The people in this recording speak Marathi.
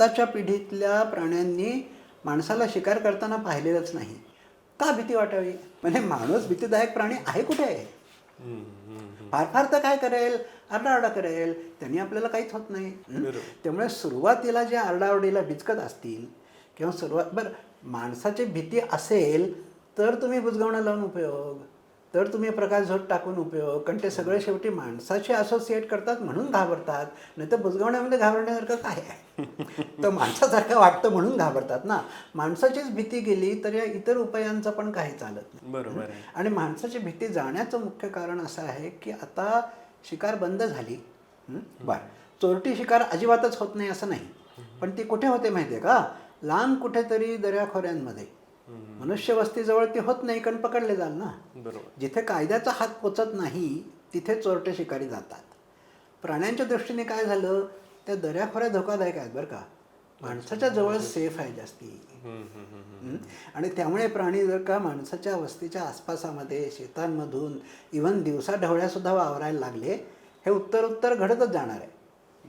आत्ताच्या पिढीतल्या प्राण्यांनी माणसाला शिकार करताना पाहिलेलंच नाही. का भीती वाटावी? म्हणजे माणूस भीतीदायक प्राणी आहे कुठे? आहे फार फार तर काय करेल? आरडाओरडा करेल. त्यांनी आपल्याला काहीच होत नाही? त्यामुळे सुरुवातीला जे आरडाओरडीला बिचकत असतील किंवा सुरुवात बरं माणसाची भीती असेल तर तुम्ही बुजगावणं लावून उपयोग. तर तुम्ही प्रकाश झोत टाकून उपयोग कारण ते सगळे शेवटी माणसाशी असोसिएट करतात म्हणून घाबरतात. नाही तर बुजगावण्यामध्ये घाबरण्यासारखं काय आहे? तर माणसासारखं वाटतं म्हणून घाबरतात ना. माणसाचीच भीती गेली तर या इतर उपायांचं पण काही चालत नाही. बरोबर आणि माणसाची भीती जाण्याचं मुख्य कारण असं आहे की आता शिकार बंद झाली? बरं चोरटी शिकार अजिबातच होत नाही असं नाही. पण ती कुठे होते माहिती आहे का? लांब कुठेतरी दर्याखोऱ्यांमध्ये मनुष्य वस्तीजवळ ती होत नाही कारण पकडले जाल ना. बरोबर. जिथे कायद्याचा हात पोचत नाही तिथे चोरटे शिकारी जातात. प्राण्यांच्या दृष्टीने काय झालं? त्या दर्याखोऱ्या धोकादायक आहेत बरं का. माणसाच्या जवळ सेफ आहे जास्ती. हं? आणि त्यामुळे प्राणी जर का माणसाच्या वस्तीच्या आसपासामध्ये शेतांमधून इवन दिवसा ढवळ्यासुद्धा वावरायला लागले हे उत्तर उत्तर घडतच जाणार आहे.